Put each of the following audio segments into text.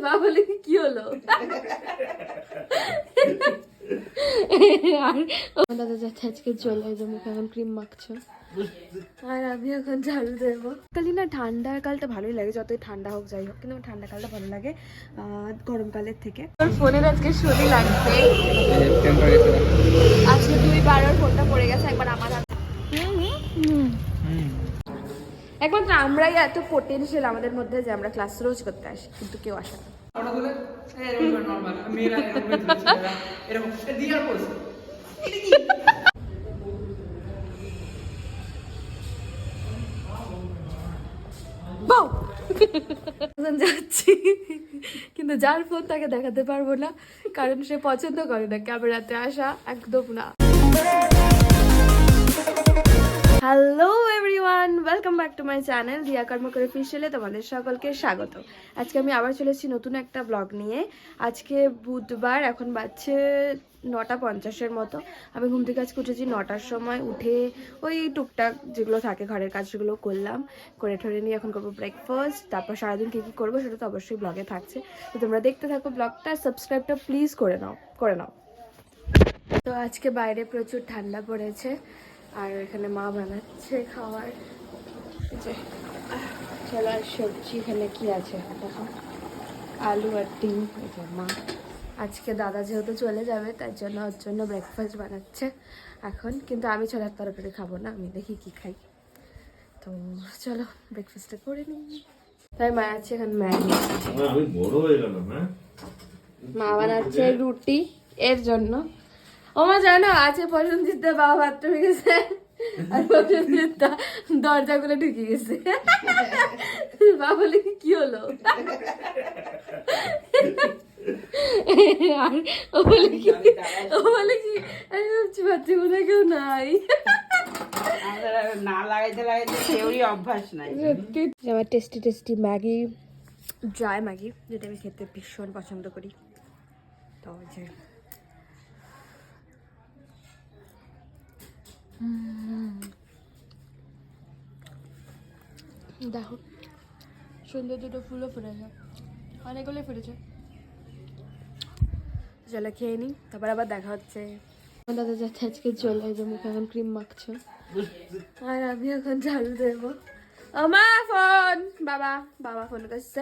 বাবলে কি হলো? আর দাদা যাচ্ছে আজকে চলে যে মুখে এখন ক্রিম মাখছো। আর আমি এখন ঝাড়ু দেবো। কালি না ঠান্ডার কালটা ভালোই লাগে যতই ঠান্ডা হোক যাই হোক কিন্তু আমার ঠান্ডা কালটা ভালো লাগে আহ, গরমকালের থেকে। তোর ফোনের আজকে শরীর লাগছে। আজকে দুই বারোর ফোনটা পড়ে গেছে একবার আমার হাতে। একমাত্র আমরাই এত পোটেনশিয়াল আমাদের মধ্যে যে আমরা ক্লাস রোজ করতে আসি কিন্তু কেউ আসে না। যাচ্ছি কিন্তু যার ফোন তাকে দেখাতে পারব না কারণ সে পছন্দ করে না ক্যামেরাতে আসা একদম না। Hello everyone welcome back to my channel Riya Karmakar অফিসিয়ালে তোমাদের সকলকে স্বাগত। আজকে আমি আবার চলে এসেছি নতুন একটা ব্লগ নিয়ে। আজকে বুধবার, এখন বাজছে নটা পঞ্চাশের মতো। আমি ঘুম থেকে আজকে উঠেছি নটার সময়, উঠে ওই টুকটাক যেগুলো থাকে ঘরের কাজ, সেগুলো করলাম। করে ঠরে নিয়ে এখন করব ব্রেকফাস্ট তারপর সারাদিন কী কী করব সেটা তো অবশ্যই ব্লগে থাকছে। তো তোমরা দেখতে থাকো ব্লগটা সাবস্ক্রাইবটা প্লিজ করে নাও করে নাও। তো আজকে বাইরে প্রচুর ঠান্ডা পড়েছে। আর এখানে মা বানাচ্ছে যে চলো আর সবজি এখানে কি আছে? দেখো আলু আর ডিম এই মা। আজকে দাদা যেহেতু চলে যাবে তার জন্য ওর জন্য ব্রেকফাস্ট বানাচ্ছে। এখন কিন্তু আমি ছোলার তরকারি খাব না আমি দেখি কি খাই। তো চলো ব্রেকফাস্টটা করে নিই। তাই মা আছে এখন ম্যাগি। হ্যাঁ? মা বানাচ্ছে রুটি এর জন্য। মা জানো আছে প্রসেনজিৎ দা বাবা বাথরুমে গেছে। আর প্রসেনজিৎ দা দরজা খুলে ঢুকে গেছে। বাবা বলে কি হলো? আর ও বলে কি ও বলে কি আমি ভাবছি কোথায় কেউ নাই। না লাগাইতে লাগাইতে কেউই অভ্যাস নাই। সত্যি। আমার tasty tasty Maggi. Dry Maggi যেটা আমি খেতে ভীষণ পছন্দ করি। তো যে দেখো সুন্দর দুটো ফুলও ফুটেছে। অনেকগুলোই ফুটেছে। চলো খেয়ে নিই তারপর আবার দেখা হচ্ছে। দাদা যাচ্ছে আজকে চলে যে মুখে এখন ক্রিম মাখছো। আর আমি এখন ঝাড়ু দেবো। আমার ফোন! বাবা বাবা ফোন করছে।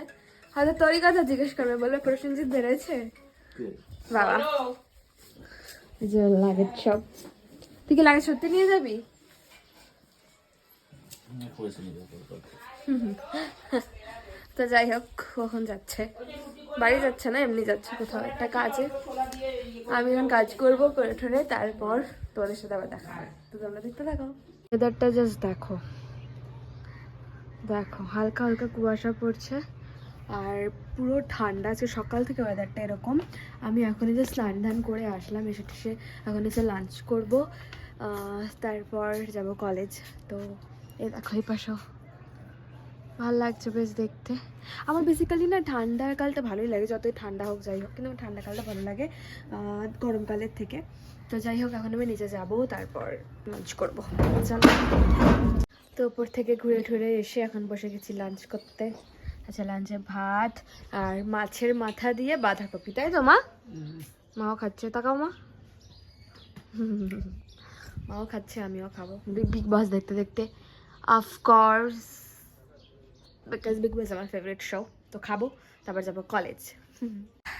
হয়তো তোরই কথা জিজ্ঞেস করবে বলবে প্রসেনজিৎ বেড়েছে বাবা। এই যে লাগেজ সব। তুই কি লাগেজ সত্যি নিয়ে যাবি? তো যাই হোক কখন যাচ্ছে? বাড়ি যাচ্ছে না এমনি যাচ্ছে কোথাও। একটা কাজে। আমি এখন কাজ করব করে ঠরে তারপর তোমাদের সাথে আবার দেখা তো তোমরা দেখতে থাকো। ওয়েদারটা জাস্ট দেখো। দেখো হালকা হালকা কুয়াশা পড়ছে। আর পুরো ঠান্ডা আছে সকাল থেকে ওয়েদারটা এরকম। আমি এখন যে স্নান ধান করে আসলাম, এসে টেসে এখন এসে লাঞ্চ করব। তারপর যাব কলেজ তো এ দেখো, এই ভালো লাগছে বেশ দেখতে। আমার বেসিক্যালি না ঠান্ডার কালটা ভালোই লাগে, যতই ঠান্ডা হোক, যাই হোক। কিন্তু ঠান্ডা কালটা ভালো লাগে গরমকালের থেকে। তো যাই হোক, এখন আমি নিচে যাব, তারপর লাঞ্চ করব। চলো। তো উপর থেকে ঘুরে ঘুরে এসে এখন বসে গেছি লাঞ্চ করতে। আচ্ছা লাঞ্চে ভাত আর মাছের মাথা দিয়ে বাঁধাকপি, তাই তো মা? মাও খাচ্ছে। তাকাও মা? মাও খাচ্ছে, আমিও খাব। বিগ বস দেখতে দেখতে। অফকোর্স বিকজ বিগ বস আমার ফেভারিট শো তো খাব। তারপর যাব কলেজ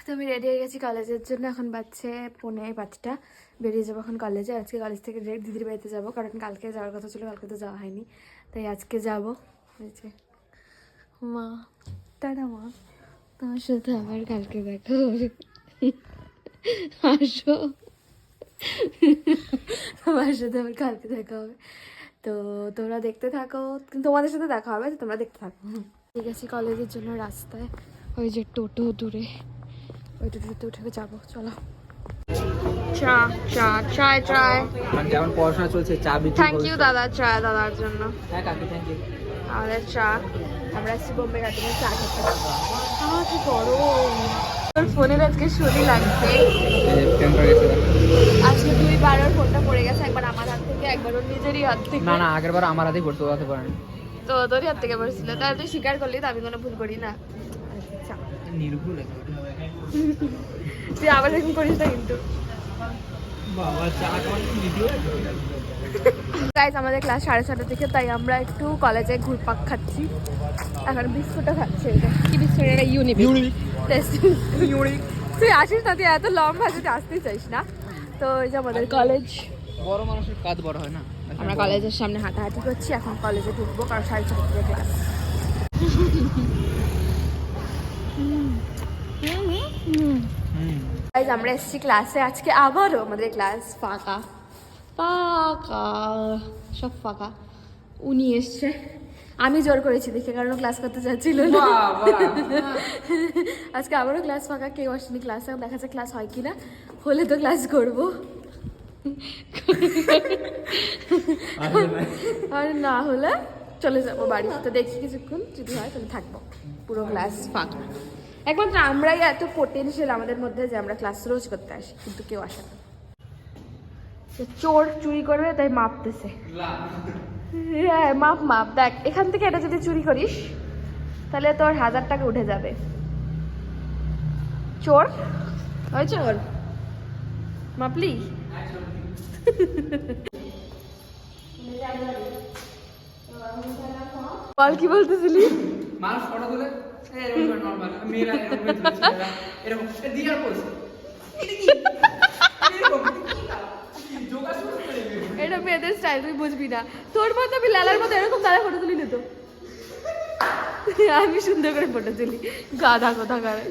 তো আমি রেডি হয়ে গেছি কলেজের জন্য। এখন বাচ্চে পৌনে পাঁচটা। বেরিয়ে যাব এখন কলেজে আজকে কলেজ থেকে ডিরেক্ট দিদির বাড়িতে যাব। কারণ কালকে যাওয়ার কথা ছিল, কালকে তো যাওয়া হয়নি। তাই আজকে যাব। হয়েছে মা। টাটা মা, তোমার সাথে আবার কালকে দেখা হবে। আসো। তোমার সাথে আবার কালকে দেখা হবে। তো তোমরা দেখতে থাকো তোমাদের সাথে দেখা হবে তোমরা দেখতে থাকো। ঠিক আছে, কলেজের জন্য রাস্তায় ওই যে টোটো দূরে, ওই টোটোতে উঠে যাব, চলো। চা চা চায় চায়। যেমন পড়াশোনা চলছে চা বিক্রি থ্যাংক ইউ দাদা চা দাদার জন্য। হ্যাঁ কাকি থ্যাংক ইউ আমাদের চা আমরা আসছি বোম্বে কাটিংয়ে চা খেতে। আমার কি গরম। তোর ফোনের আজকে শরীর লাগছে আজকে দুই বারের ফোনটা পড়ে গেছে একবার আমার হাত থেকে একবার ওর নিজেরই হাত থেকে। না না আগের বার আমার হাতেই পড়তে হাতে পড়েন তো তোরই হাত থেকে পড়েছিল। তাহলে তুই স্বীকার করলি তো আমি কোনো ভুল করি না। চা নির্ভুল তুই আবার এরকম করিস না কিন্তু। বাবা চা গাইজ আমাদের ক্লাস সাড়ে ছটা থেকে তাই আমরা একটু কলেজে ঘুরপাক খাচ্ছি। এখন বিস্কুটও খাচ্ছি এটা কি বিস্কুট? এটা ইউনিক ইউনিক ইউনিক তুই আসিস না তুই এত লম্বা তুই আসতেই চাইস না। তো এই যে আমাদের কলেজ বড় মানুষের কাজ বড় হয় না? আমরা কলেজের সামনে হাঁটাহাঁটি করছি এখন কলেজে ঢুকবো কারণ সাড়ে ছটা থেকে ক্লাস হুম। গাইজ আমরা এসেছি ক্লাসে আজকে আবারও আমাদের ক্লাস ফাঁকা। ফাঁকা। সব ফাঁকা। উনি এসছে। আমি জোর করেছি দেখে কারণ ক্লাস করতে চাচ্ছিল না। আজকে আবারও ক্লাস ফাঁকা। কেউ আসেনি ক্লাসে দেখা যাচ্ছে ক্লাস হয় কিনা। হলে তো ক্লাস করব। আর না হলে চলে যাব বাড়ি। তো দেখি কিছুক্ষণ। যদি হয় তাহলে থাকব। পুরো ক্লাস ফাঁকা। একমাত্র আমরাই এত পোটেনশিয়াল আমাদের মধ্যে যে আমরা ক্লাস রোজ করতে আসি, কিন্তু কেউ আসে না। চোর চুরি করবে, তাই মাপতেছে। হ্যাঁ মাপ মাপ। দেখ, এখান থেকে এটা যদি চুরি করিস, তাহলে তোর হাজার টাকা উঠে যাবে। চোর? ওই চোর। মাপলি? বল কি বলতেছিলি? মানুষ ফটো তুলে। মেয়েরা দিয়ার পোজ এটা মেয়েদের স্টাইল তুই বুঝবি না। তোর মতো আমি লালার মতো এরকম দাদা ফটো তুলি নিত আমি সুন্দর করে ফটো তুলি। গাধা কোথা করে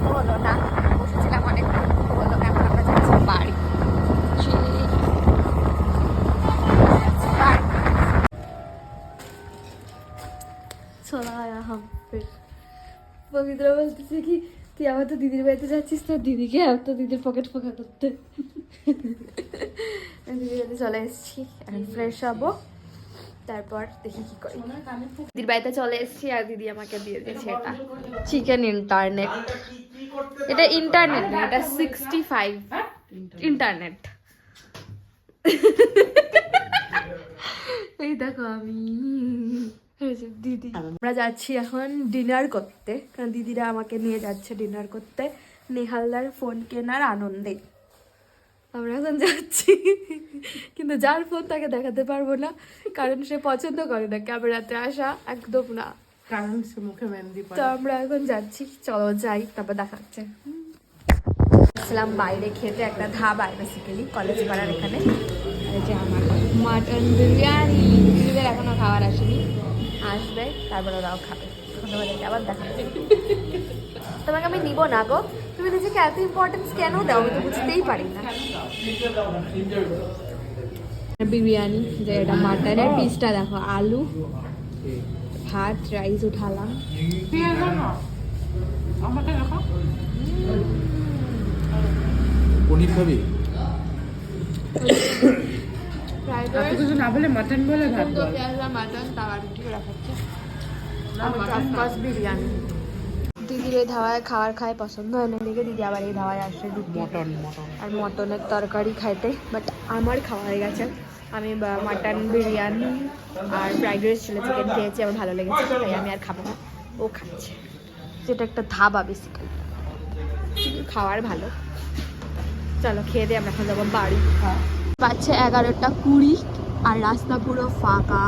ক্লাস হলো না। বসেছিলাম অনেক হলো না এখন আমরা যাচ্ছি বাড়ি। চলা হাম ফির পবিত্র বলতেছে কি তুই আমার তো দিদির বাড়িতে যাচ্ছিস তোর দিদিকে আর তো দিদির পকেট ফাঁকা করতে। দিদির বাড়িতে চলে এসেছি। ফ্রেশ হব। তারপর দেখি কি করি। দিদির বাড়িতে চলে এসেছি আর দিদি আমাকে দিয়ে দিয়েছে এটা। চিকেন ইন্টারনেট এটা ইন্টারনেট না এটা সিক্সটি ফাইভ ইন্টারনেট এই দেখো আমি। দিদি। আমরা যাচ্ছি এখন ডিনার করতে। কারণ দিদিরা আমাকে নিয়ে যাচ্ছে ডিনার করতে। নেহালদার ফোন কেনার আনন্দে। আমরা এখন যাচ্ছি। কিন্তু যার ফোন তাকে দেখাতে পারব না কারণ সে পছন্দ করে না ক্যামেরাতে আসা একদম না। কারণ সে মুখে মেহেন্দি তো আমরা এখন যাচ্ছি চলো যাই তারপর দেখাচ্ছে আসলাম বাইরে খেতে একটা ধাবায় বেসিক্যালি কলেজ পাড়ার এখানে। যে আমার মাটন বিরিয়ানি। দিদিদের এখনও খাবার আসেনি। আসবে তারপর ওরাও খাবে। তোমাদেরকে আবার দেখাচ্ছি তোমাকে আমি নিব না গো। তুমি নিজেকে এত ইম্পর্টেন্স কেন দাও আমি তো বুঝতেই পারি না। বিরিয়ানি যে এটা মাটনের পিসটা দেখো আলু ভাত রাইস উঠালাম পনির খাবি? কিছু না বলে মাটন বলে ভাত মাটন তাওয়া রুটি করে খাচ্ছে আর বিরিয়ানি। দিদির এই ধাবায় খাবার খায় পছন্দ হয় না দেখে দিদি আবার এই ধাবায় আসে মটন আর মটনের তরকারি খাইতে বাট আমার খাওয়া হয়ে গেছে। আমি মাটন বিরিয়ানি আর ফ্রাইড রাইস ছিল চিকেন খেয়েছি আমার ভালো লেগেছে তাই আমি আর খাব না। ও খাচ্ছে। যেটা একটা ধাবা বেসিক্যালি খাওয়ার ভালো। চলো খেয়ে দিয়ে আমরা এখন যাব বাড়ি। বাচ্চা এগারোটা কুড়ি আর রাস্তা পুরো ফাঁকা।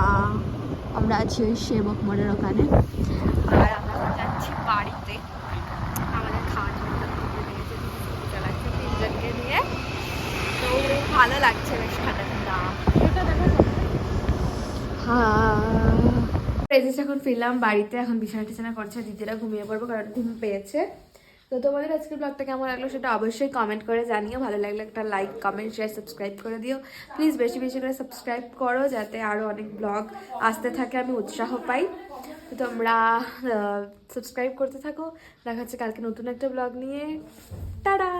আমরা আছি ওই সেবক মোড়ের ওখানে। যাচ্ছি বাড়িতে। আমাদের খাওয়ার জন্য দিদি চালাচ্ছে তিনজনকে নিয়ে। তো ভালো লাগছে বেশ ঠান্ডা ঠান্ডা হ্যাঁ। এখন ফিরলাম বাড়িতে, এখন বিছানা টিছানা করছে, দিদিরা ঘুমিয়ে পড়ব কারণ ঘুম পেয়েছে। তো তোমাদের আজকের ব্লগটা কেমন লাগল সেটা অবশ্যই কমেন্ট করে জানিও। ভালো লাগলে একটা লাইক কমেন্ট শেয়ার সাবস্ক্রাইব করে দিও। প্লিজ বেশি বেশি করে সাবস্ক্রাইব করো যাতে আরও অনেক ব্লগ আসতে থাকে, আমি উৎসাহ পাই। তোমরা সাবস্ক্রাইব করতে থাকো। দেখা হচ্ছে কালকে নতুন একটা ব্লগ নিয়ে। টাটা